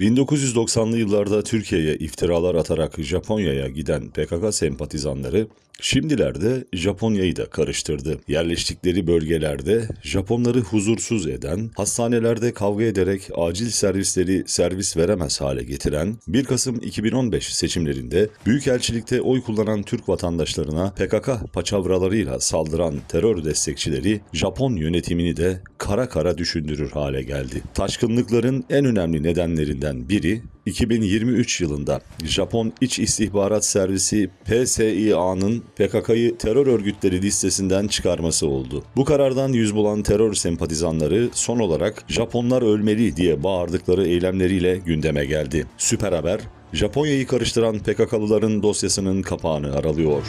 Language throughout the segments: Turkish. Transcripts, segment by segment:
1990'lı yıllarda Türkiye'ye iftiralar atarak Japonya'ya giden PKK sempatizanları şimdilerde Japonya'yı da karıştırdı. Yerleştikleri bölgelerde Japonları huzursuz eden, hastanelerde kavga ederek acil servisleri servis veremez hale getiren, 1 Kasım 2015 seçimlerinde Büyükelçilikte oy kullanan Türk vatandaşlarına PKK paçavralarıyla saldıran terör destekçileri Japon yönetimini de kara kara düşündürür hale geldi. Taşkınlıkların en önemli nedenlerinden biri 2023 yılında Japon İç İstihbarat Servisi PSIA'nın PKK'yı terör örgütleri listesinden çıkarması oldu. Bu karardan yüz bulan terör sempatizanları son olarak Japonlar ölmeli diye bağırdıkları eylemleriyle gündeme geldi. Süper Haber, Japonya'yı karıştıran PKK'lıların dosyasının kapağını aralıyor.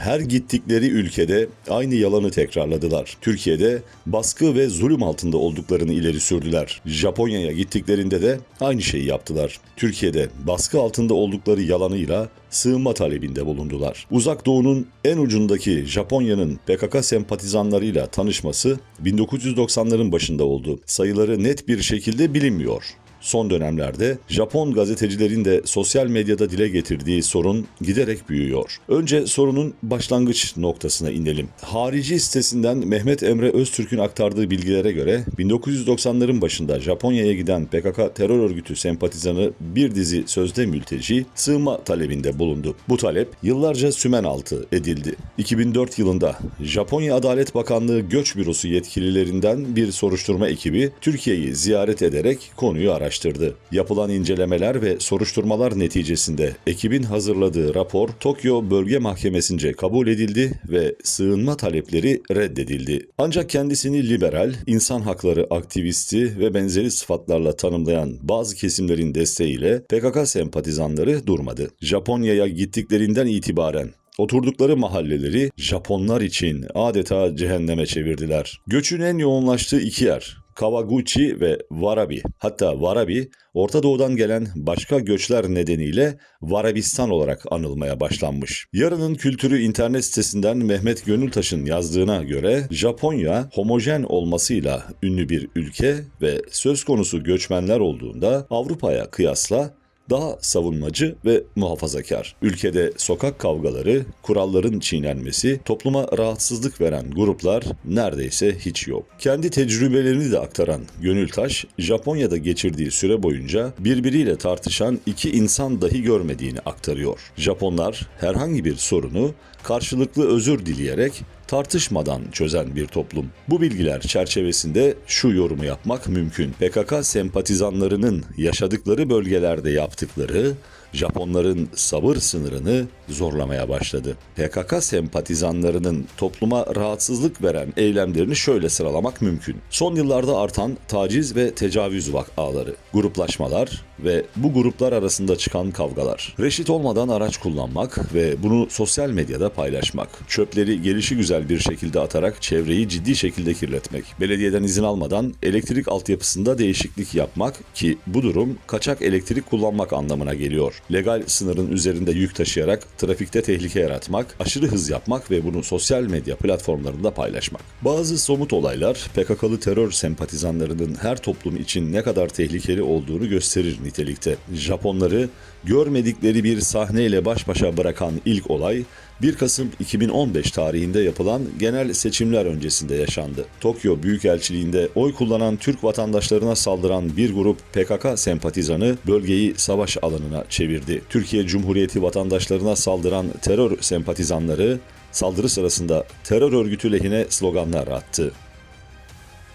Her gittikleri ülkede aynı yalanı tekrarladılar. Türkiye'de baskı ve zulüm altında olduklarını ileri sürdüler. Japonya'ya gittiklerinde de aynı şeyi yaptılar. Türkiye'de baskı altında oldukları yalanıyla sığınma talebinde bulundular. Uzak Doğu'nun en ucundaki Japonya'nın PKK sempatizanlarıyla tanışması 1990'ların başında oldu. Sayıları net bir şekilde bilinmiyor. Son dönemlerde Japon gazetecilerin de sosyal medyada dile getirdiği sorun giderek büyüyor. Önce sorunun başlangıç noktasına inelim. Harici sitesinden Mehmet Emre Öztürk'ün aktardığı bilgilere göre 1990'ların başında Japonya'ya giden PKK terör örgütü sempatizanı bir dizi sözde mülteci sığınma talebinde bulundu. Bu talep yıllarca sümen altı edildi. 2004 yılında Japonya Adalet Bakanlığı Göç Bürosu yetkililerinden bir soruşturma ekibi Türkiye'yi ziyaret ederek konuyu araştırdı araştırdı. Yapılan incelemeler ve soruşturmalar neticesinde ekibin hazırladığı rapor Tokyo Bölge Mahkemesi'nce kabul edildi ve sığınma talepleri reddedildi. Ancak kendisini liberal, insan hakları aktivisti ve benzeri sıfatlarla tanımlayan bazı kesimlerin desteğiyle PKK sempatizanları durmadı. Japonya'ya gittiklerinden itibaren Oturdukları mahalleleri Japonlar için adeta cehenneme çevirdiler. Göçün en yoğunlaştığı iki yer Kawaguchi ve Warabi. Hatta Warabi, Orta Doğu'dan gelen başka göçler nedeniyle Varabistan olarak anılmaya başlanmış. Yarının kültürü internet sitesinden Mehmet Gönültaş'ın yazdığına göre Japonya homojen olmasıyla ünlü bir ülke ve söz konusu göçmenler olduğunda Avrupa'ya kıyasla daha savunmacı ve muhafazakar. Ülkede sokak kavgaları, kuralların çiğnenmesi, topluma rahatsızlık veren gruplar neredeyse hiç yok. Kendi tecrübelerini de aktaran Gönültaş, Japonya'da geçirdiği süre boyunca birbiriyle tartışan iki insan dahi görmediğini aktarıyor. Japonlar herhangi bir sorunu karşılıklı özür dileyerek tartışmadan çözen bir toplum. Bu bilgiler çerçevesinde şu yorumu yapmak mümkün. PKK sempatizanlarının yaşadıkları bölgelerde yaptıkları Japonların sabır sınırını zorlamaya başladı. PKK sempatizanlarının topluma rahatsızlık veren eylemlerini şöyle sıralamak mümkün. Son yıllarda artan taciz ve tecavüz vakaları, gruplaşmalar ve bu gruplar arasında çıkan kavgalar. Reşit olmadan araç kullanmak ve bunu sosyal medyada paylaşmak. Çöpleri gelişi güzel bir şekilde atarak çevreyi ciddi şekilde kirletmek. Belediyeden izin almadan elektrik altyapısında değişiklik yapmak ki bu durum kaçak elektrik kullanmak anlamına geliyor legal sınırın üzerinde yük taşıyarak trafikte tehlike yaratmak, aşırı hız yapmak ve bunu sosyal medya platformlarında paylaşmak. Bazı somut olaylar PKK'lı terör sempatizanlarının her toplum için ne kadar tehlikeli olduğunu gösterir nitelikte. Japonları görmedikleri bir sahneyle baş başa bırakan ilk olay 1 Kasım 2015 tarihinde yapılan genel seçimler öncesinde yaşandı. Tokyo Büyükelçiliğinde oy kullanan Türk vatandaşlarına saldıran bir grup PKK sempatizanı bölgeyi savaş alanına çevirdi. Türkiye Cumhuriyeti vatandaşlarına saldıran terör sempatizanları saldırı sırasında terör örgütü lehine sloganlar attı.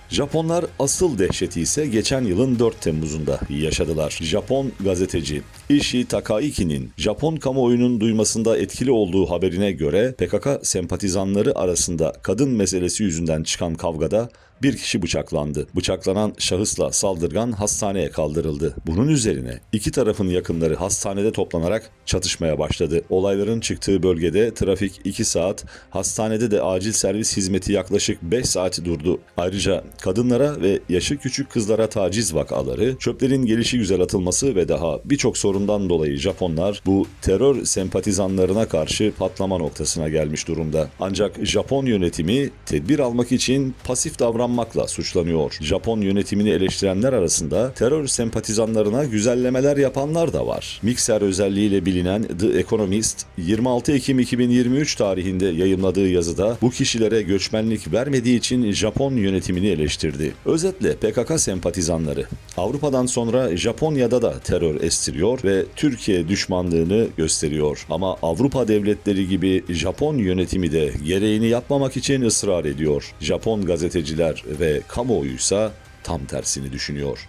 Japonlar asıl dehşeti ise geçen yılın 4 Temmuz'unda yaşadılar. Japon gazeteci Ishi Takaiki'nin Japon kamuoyunun duymasında etkili olduğu haberine göre PKK sempatizanları arasında kadın meselesi yüzünden çıkan kavgada bir kişi bıçaklandı. Bıçaklanan şahısla saldırgan hastaneye kaldırıldı. Bunun üzerine iki tarafın yakınları hastanede toplanarak çatışmaya başladı. Olayların çıktığı bölgede trafik 2 saat, hastanede de acil servis hizmeti yaklaşık 5 saat durdu. Ayrıca kadınlara ve yaşı küçük kızlara taciz vakaları, çöplerin gelişi güzel atılması ve daha birçok sorundan dolayı Japonlar bu terör sempatizanlarına karşı patlama noktasına gelmiş durumda. Ancak Japon yönetimi tedbir almak için pasif davran davranmakla suçlanıyor. Japon yönetimini eleştirenler arasında terör sempatizanlarına güzellemeler yapanlar da var. Mikser özelliğiyle bilinen The Economist 26 Ekim 2023 tarihinde yayımladığı yazıda bu kişilere göçmenlik vermediği için Japon yönetimini eleştirdi. Özetle PKK sempatizanları Avrupa'dan sonra Japonya'da da terör estiriyor ve Türkiye düşmanlığını gösteriyor. Ama Avrupa devletleri gibi Japon yönetimi de gereğini yapmamak için ısrar ediyor. Japon gazeteciler ve kamuoyuysa tam tersini düşünüyor.